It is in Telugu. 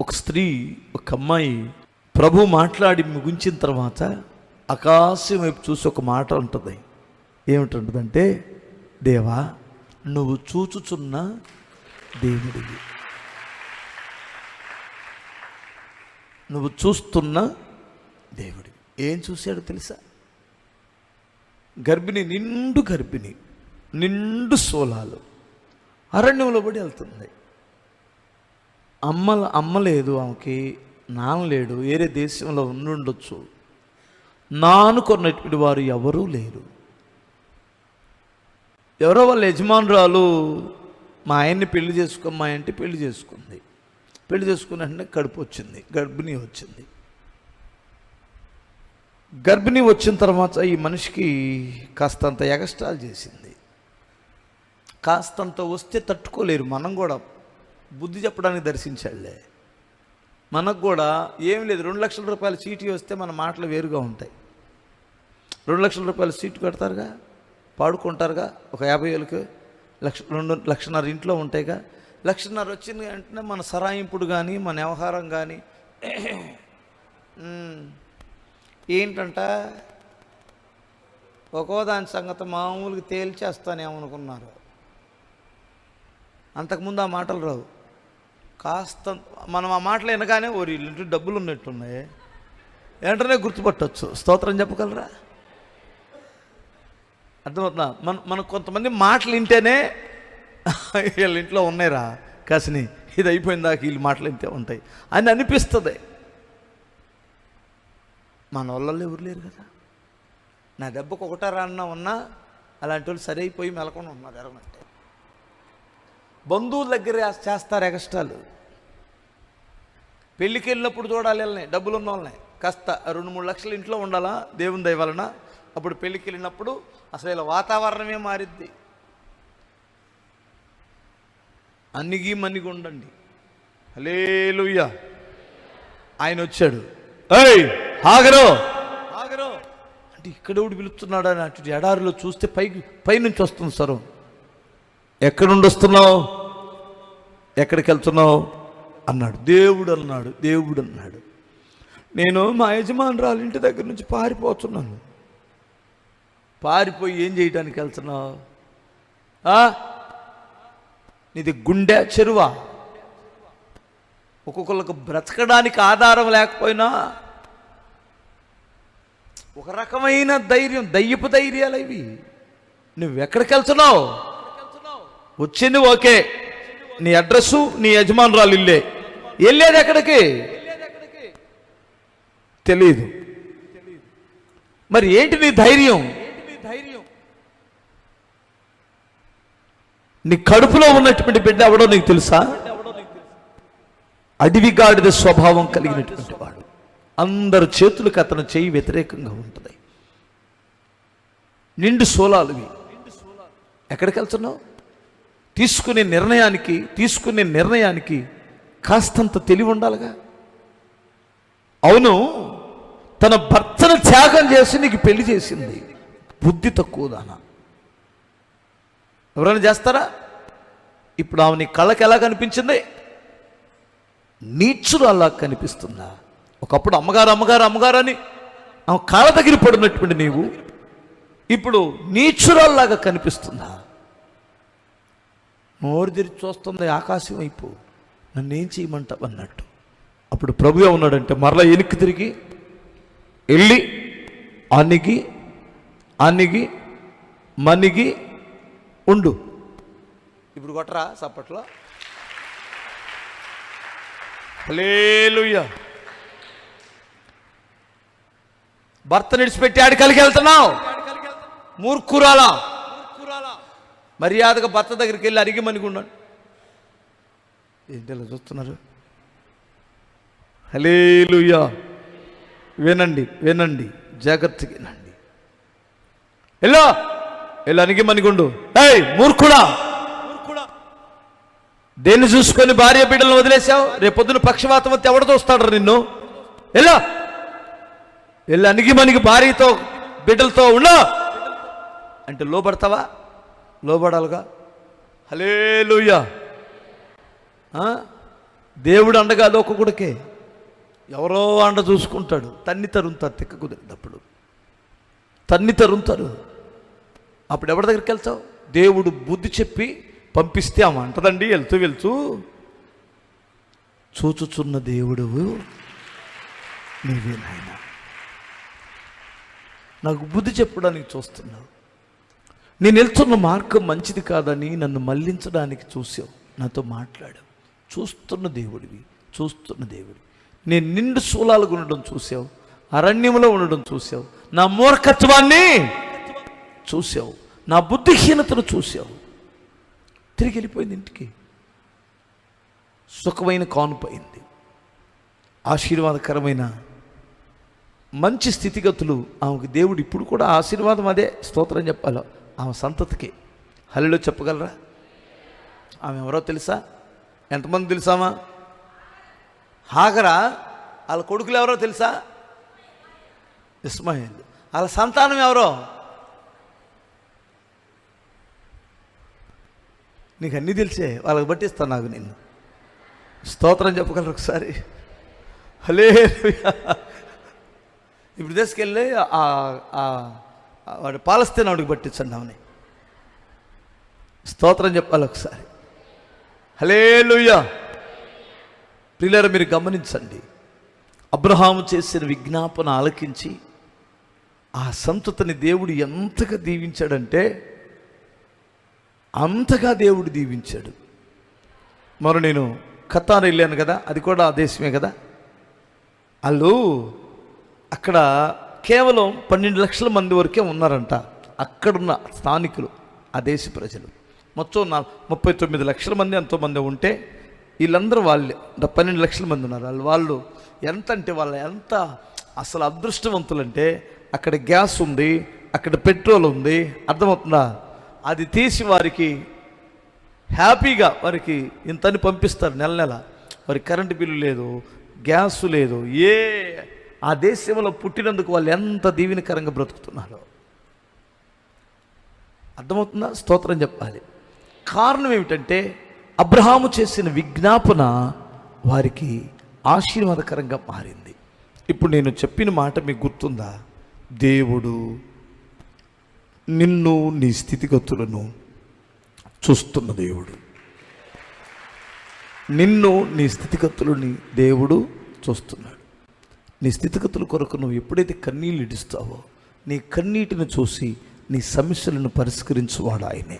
ఒక స్త్రీ ఒక అమ్మాయి ప్రభు మాట్లాడి ముగించిన తర్వాత ఆకాశం వైపు చూసి ఒక మాట ఉంటుంది. ఏమిటంటుందంటే దేవా నువ్వు చూచుచున్న దేవుడివి. నువ్వు చూస్తున్న దేవుడి ఏం చూశాడో తెలుసా? గర్భిణి నిండు గర్భిణి నిండు సోలాలు. అరణ్యంలో పడి వెళ్తుంది. అమ్మ అమ్మ లేదు ఆమెకి నాన్న లేడు వేరే దేశంలో ఉండుండొచ్చు నానుకున్నటువంటి వారు ఎవరూ లేరు. ఎవరో వాళ్ళ యజమానురాలు మా ఆయన్ని పెళ్ళి చేసుకోమ్మా అంటే పెళ్ళి చేసుకుంది. పెళ్ళి చేసుకున్న వెంటనే కడుపు వచ్చింది గర్భిణి వచ్చింది. గర్భిణి వచ్చిన తర్వాత ఈ మనిషికి కాస్తంత ఎగస్ట్రాల్ చేసింది. కాస్తంత వస్తే తట్టుకోలేరు మనం కూడా. బుద్ధి చెప్పడానికి దర్శించాడులే. మనకు కూడా ఏం లేదు. రెండు లక్షల రూపాయల చీటీ వస్తే మన మాటలు వేరుగా ఉంటాయి. రెండు లక్షల రూపాయల సీటు కడతారుగా? పాడుకుంటారుగా? ఒక యాభై వేలకు లక్ష రెండు లక్షన్నర ఇంట్లో ఉంటాయిగా? లక్షన్నర వచ్చింది వెంటనే మన సరాయింపుడు కానీ మన వ్యవహారం కానీ ఏంటంట? ఒక్కో దాని సంగతి మామూలుగా తేల్చేస్తానేమనుకున్నారు. అంతకుముందు ఆ మాటలు రావు. కాస్త మనం ఆ మాటలు వినగానే ఓ ఇంటి డబ్బులు ఉన్నట్టున్నాయి. వెంటనే గుర్తుపట్టవచ్చు స్తోత్రం చెప్పగలరా? అర్థమవుతుందా? మన మనకు కొంతమంది మాటలు వింటేనే వీళ్ళ ఇంట్లో ఉన్నాయిరా కాసిని. ఇది అయిపోయిన దాకా వీళ్ళు మాటలు వింటే ఉంటాయి. అని అనిపిస్తుంది. మన వాళ్ళల్లో ఎవరు లేరు కదా. నా దెబ్బకు ఒకటారా అన్న ఉన్నా అలాంటి వాళ్ళు సరి అయిపోయి మెలకొని ఉన్నారు. ఎరగనంటే బంధువుల దగ్గర చేస్తారు ఎగస్ట్రాలు పెళ్ళికి వెళ్ళినప్పుడు చూడాలి వెళ్ళని డబ్బులు ఉన్న వాళ్ళని. కాస్త రెండు మూడు లక్షలు ఇంట్లో ఉండాలా దేవుని దయ వలన? అప్పుడు పెళ్ళికి వెళ్ళినప్పుడు అసలు ఇలా వాతావరణమే మారిద్ది. అన్నిగి మన్నిగి ఉండండి. హలేలుయ్య ఆయన వచ్చాడు. ఏయ్ ఆగరో. ఆగరో. అంటే ఇక్కడ ఒకటి పిలుస్తున్నాడు అని అటు ఎడారిలో చూస్తే పైకి పైనుంచి వస్తుంది సరం. ఎక్కడుండొస్తున్నావు? వస్తున్నావు ఎక్కడికి వెళ్తున్నావు అన్నాడు. దేవుడు అన్నాడు. దేవుడు అన్నాడు. నేను మా యజమానురాలు ఇంటి దగ్గర నుంచి పారిపోతున్నాను. పారిపోయి ఏం చేయడానికి వెళ్తున్నావు? నీది గుండె చెరువా? ఒక్కొక్కరికి బ్రతకడానికి ఆధారం లేకపోయినా ఒక రకమైన ధైర్యం దయ్యపు ధైర్యాలు ఇవి. నువ్వు ఎక్కడికి వెళ్తున్నావు వచ్చింది ఓకే. నీ అడ్రస్సు నీ యజమానురాలు ఇల్లే. వెళ్ళేది ఎక్కడికి? తెలియదు మరి ఏంటి నీ ధైర్యం? నీ కడుపులో ఉన్నటువంటి బిడ్డ ఎవడో నీకు తెలుసా? అడవిగాడిద స్వభావం కలిగినటువంటి వాడు. అందరు చేతులకు అతను చేయి వ్యతిరేకంగా ఉంటుంది. నిండు సోలాలువి. ఎక్కడికి వెళ్తున్నావు? తీసుకునే నిర్ణయానికి తీసుకునే నిర్ణయానికి కాస్తంత తెలివి ఉండాలిగా. అవును తన భర్తను త్యాగం చేసి నీకు పెళ్ళి చేసింది. బుద్ధి తక్కువ దాన. ఎవరైనా చేస్తారా? ఇప్పుడు ఆమె నీ కళ్ళకి ఎలా కనిపించింది? నీచులు అలా కనిపిస్తుందా? ఒకప్పుడు అమ్మగారు అమ్మగారు అమ్మగారు అని ఆమె కాళ్ళ దగ్గర పడినటువంటి నీవు ఇప్పుడు నీచురాల్లాగా కనిపిస్తుందా? నోరు తెరిచి చూస్తుంది ఆకాశం వైపు. నన్ను ఏం చేయమంటావు అన్నట్టు. అప్పుడు ప్రభు ఉన్నాడంటే మరలా వెనక్కి తిరిగి వెళ్ళి అనిగి అనిగి మనిగి ఉండు. ఇప్పుడు కొట్టరా సప్పట్లో? హల్లెలూయా. భర్త నిడిచిపెట్టి ఆడి కలిగి వెళ్తున్నావు. మూర్ఖురాలా? మర్యాదగా భర్త దగ్గరికి వెళ్ళి అరిగి మనిగున్నాడు ఏంటి ఇలా చూస్తున్నారు? హలేలుయా వినండి వినండి జాగ్రత్తగా వినండి. ఎల్లో? వెళ్ళి అనిగి మనిగుండు ఏయ్ మూర్ఖుడా. దేన్ని చూసుకొని భార్య బిడ్డలను వదిలేసావు రేపొద్దున పక్షవాతం వస్తే ఎవడు చూస్తాడు నిన్ను? ఎలా వెళ్ళి అనిగి మనిగి భార్యతో బిడ్డలతో ఉండు. అంటే లోబడతావా? లోబడాలిగా? హలేలుయ్యా దేవుడు అండగాదు ఒక కొడుకే ఎవరో అండ చూసుకుంటాడు. తన్ని తరుంతారు తిక్క కుదిరినప్పుడు. తన్ని తరుంతారు అప్పుడు ఎవరి దగ్గరికి వెళ్తావు? దేవుడు బుద్ధి చెప్పి పంపిస్తే ఆమె అంటదండి వెళ్తూ వెళ్తూ. చూచుచున్న దేవుడు నీవే నాయన. నాకు బుద్ధి చెప్పడానికి చూస్తున్నావు. నేను వెళ్తున్న మార్గం మంచిది కాదని నన్ను మళ్ళించడానికి చూసావు. నాతో మాట్లాడావు. చూస్తున్న దేవుడివి చూస్తున్న దేవుడి నేను నిండు శూలాలుగా ఉండడం చూసావు. అరణ్యంలో ఉండడం చూసావు. నా మూర్ఖత్వాన్ని చూసావు. నా బుద్ధిహీనతను చూసావు. తిరిగి వెళ్ళిపోయింది ఇంటికి. సుఖమైన కానుపోయింది ఆశీర్వాదకరమైన మంచి స్థితిగతులు ఆమెకు దేవుడు ఇప్పుడు కూడా ఆశీర్వాదం అదే స్తోత్రం చెప్పాలి? ఆమె సంతతికి. హల్లిలో చెప్పగలరా? ఆమె ఎవరో తెలుసా? ఎంతమంది తెలుసామా? హాగరా వాళ్ళ కొడుకులు ఎవరో తెలుసా? ఇస్మాయిల్. వాళ్ళ సంతానం ఎవరో? నీకు అన్నీ తెలిసే వాళ్ళకి పట్టిస్తాను నాకు నిన్ను. స్తోత్రం చెప్పగలరు ఒకసారి. హలే ఇప్పుడు తీసుకెళ్ళి ఆ వాడు పాలస్తీన్ ఆవిడకి పట్టించండి ఆమెని. స్తోత్రం చెప్పాలి ఒకసారి. హలే ప్రియులారా మీరు గమనించండి. అబ్రహాము చేసిన విజ్ఞాపన ఆలకించి ఆ సంతతిని దేవుడు ఎంతగా దీవించాడంటే అంతగా దేవుడు దీవించాడు. మరి నేను ఖతార్ వెళ్ళాను కదా అది కూడా ఆ దేశమే కదా. వాళ్ళు అక్కడ కేవలం పన్నెండు లక్షల మంది వరకే ఉన్నారంట. అక్కడున్న స్థానికులు ఆ దేశ ప్రజలు. మొత్తం నా ముప్పై తొమ్మిది లక్షల మంది ఎంతోమంది ఉంటే వీళ్ళందరూ వాళ్ళే. పన్నెండు లక్షల మంది ఉన్నారు. వాళ్ళు వాళ్ళు ఎంత అంటే వాళ్ళ ఎంత అసలు అదృష్టవంతులంటే అక్కడ గ్యాస్ ఉంది అక్కడ పెట్రోల్ ఉంది. అర్థమవుతుందా? అది తీసి వారికి హ్యాపీగా వారికి ఇంతని పంపిస్తారు నెల నెల. వారి కరెంటు బిల్లు లేదు గ్యాస్ లేదు ఏ ఆ దేశంలో పుట్టినందుకు వాళ్ళు ఎంత దీవెనకరంగా బ్రతుకుతున్నారో. అర్థమవుతుందా? స్తోత్రం చెప్పాలి. కారణం ఏమిటంటే అబ్రహాము చేసిన విజ్ఞాపన వారికి ఆశీర్వాదకరంగా మారింది. ఇప్పుడు నేను చెప్పిన మాట మీకు గుర్తుందా? దేవుడు నిన్ను నీ స్థితిగతులను చూస్తున్న దేవుడు. నిన్ను నీ స్థితిగతులని దేవుడు చూస్తున్నాడు. నీ స్థితిగతుల కొరకు నువ్వు ఎప్పుడైతే కన్నీళ్ళు ఇడుస్తావో నీ కన్నీటిని చూసి నీ సమస్యలను పరిష్కరించువాడు ఆయనే